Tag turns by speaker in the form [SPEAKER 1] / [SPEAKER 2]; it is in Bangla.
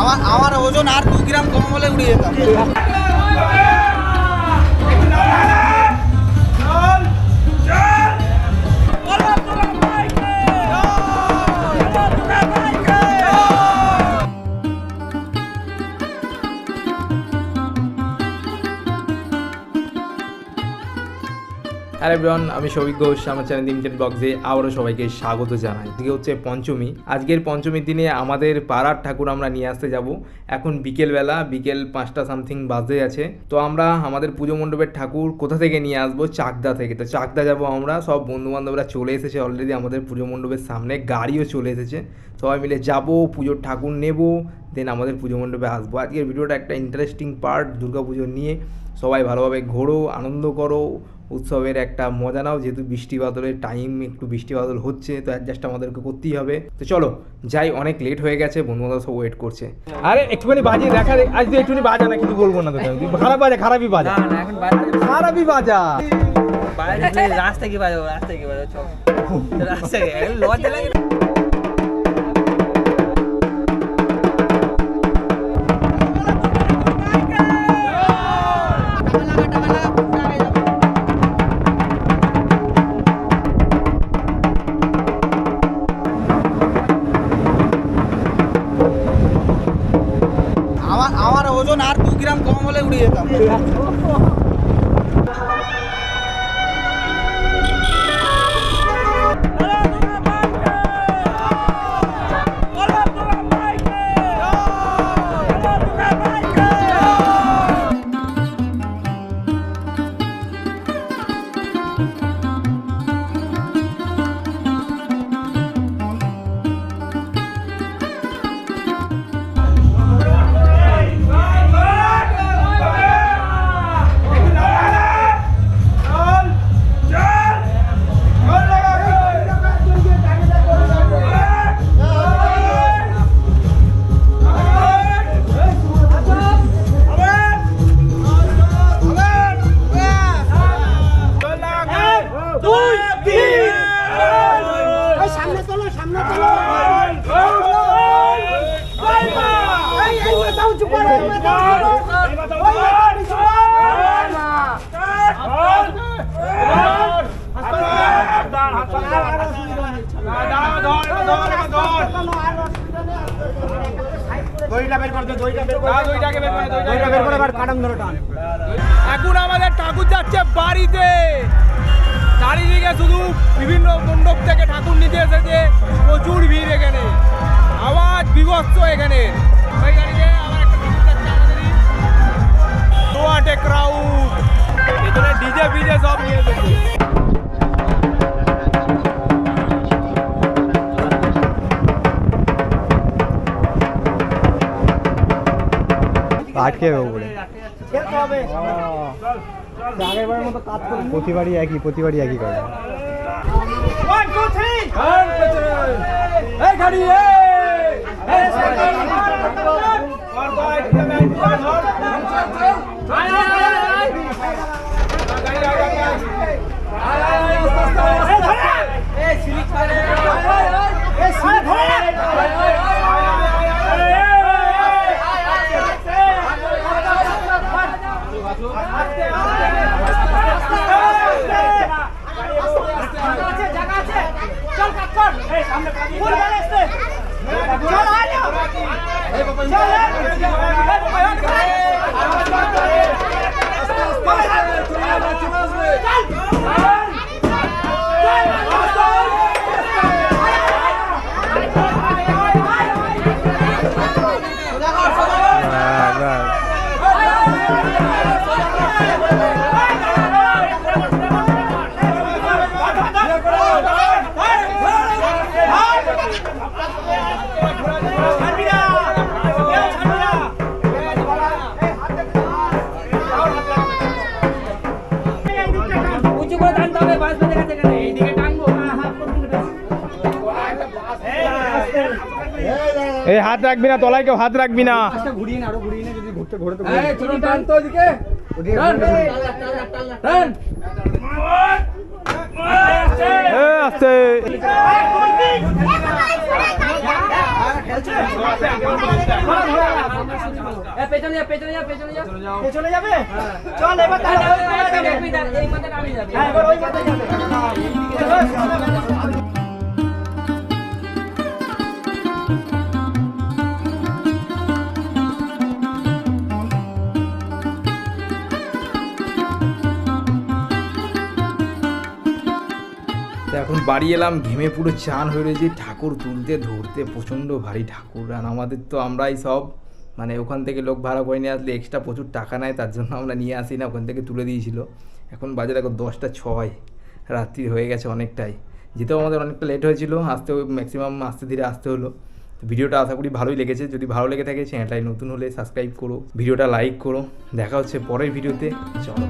[SPEAKER 1] আমার আমার ওজন আর দু গ্রাম কম বলে উড়িয়ে যেতাম।
[SPEAKER 2] এভরিওয়ান আমি সৌভিক ঘোষ, আমার চ্যানেল লিমিটেড ব্লগসে আবারও সবাইকে স্বাগত জানাই। আজকে হচ্ছে পঞ্চমী। আজকের পঞ্চমীর দিনে আমাদের পাড়ার ঠাকুর আমরা নিয়ে আসতে যাব। এখন বিকেলবেলা বিকেল পাঁচটা সামথিং বাজে আছে। তো আমরা আমাদের পুজো মণ্ডপের ঠাকুর কোথা থেকে নিয়ে আসব? চাকদা থেকে। তো চাকদা যাব আমরা, সব বন্ধু বান্ধবরা চলে এসেছে অলরেডি আমাদের পুজো মণ্ডপের সামনে, গাড়িও চলে এসেছে। সবাই মিলে যাব, পুজোর ঠাকুর নেব দেন আমাদের পুজো মণ্ডপে আসব। আজকের ভিডিওটা একটা ইন্টারেস্টিং পার্ট দুর্গাপুজো নিয়ে। সবাই ভালোভাবে ঘোরো আনন্দ করো। উৎসবের একটা মজা নাও যেহেতু বৃষ্টি বাদলের টাইম একটু বৃষ্টি বাদল হচ্ছে তো অ্যাডজাস্ট আমাদেরকে করতেই হবে। তো চলো যাই অনেক লেট হয়ে গেছে বন্ধু বান্ধব সব ওয়েট করছে।
[SPEAKER 3] আরে একটুখানি বাজিয়ে দেখা আজ তুই একটুখানি বাজা না কিছু বলব না তোকে আমি। খারাপ বাজা খারাপই বাজা।
[SPEAKER 4] না না এখন বাইরে
[SPEAKER 3] খারাপই বাজা।
[SPEAKER 4] বাইরে রাস্তা কি বাজো রাস্তা কি বাজো চল। রাস্তা কি লজ্জা লাগে।
[SPEAKER 1] গ্রাম কম হলে উড়ে যেতাম
[SPEAKER 3] এখন আমাদের ঠাকুর যাচ্ছে বাড়িতে। চারিদিকে শুধু বিভিন্ন মণ্ডপ থেকে ঠাকুর নিতে এসেছে প্রচুর ভিড় এখানে। আওয়াজ বিভৎস এখানে। এ ক্রাউড এখানে ডিজে ফিজে সব নিয়ে এসেছে।
[SPEAKER 5] আটকে যাবে প্রতিবারই একই প্রতিবারই একই করে।
[SPEAKER 3] এই গাড়ি
[SPEAKER 4] উঁচু করে টানতে হবে বাস বেঁধে গেছে এখানে। এইদিকে টানবো
[SPEAKER 3] এই হাত রাখবি না তলায় কেউ হাত রাখবি না। আস্তে
[SPEAKER 4] পেছনে যা পেছনে যা পেছনে যা।
[SPEAKER 5] চলে যাবে? চল এবার তাহলে ওই পারে যাবে।
[SPEAKER 4] এই মাথায় নামে যাবে।
[SPEAKER 5] হ্যাঁ এবার ওই মাথায় যাবে।
[SPEAKER 2] এখন বাড়ি এলাম ঘেমে পুরো চান হয়ে রয়েছে ঠাকুর তুলতে ধরতে প্রচণ্ড ভারী ঠাকুর। আর আমাদের তো আমরাই সব। মানে ওখান থেকে লোক ভাড়া করে নিয়ে আসলে এক্সট্রা প্রচুর টাকা নেয়, তার জন্য আমরা নিয়ে আসি না, ওখান থেকে তুলে দিয়েছিল। এখন বাজে দেখো দশটা ছয়, রাত্রি হয়ে গেছে অনেকটাই। যেতেও আমাদের অনেকটা লেট হয়েছিল আসতেও ম্যাক্সিমাম আস্তে ধীরে আসতে হলো। ভিডিওটা আশা করি ভালোই লেগেছে, যদি ভালো লেগে থাকে চ্যানেলটাই নতুন হলে সাবস্ক্রাইব করো, ভিডিওটা লাইক করো, দেখা হচ্ছে পরের ভিডিওতে, চলো।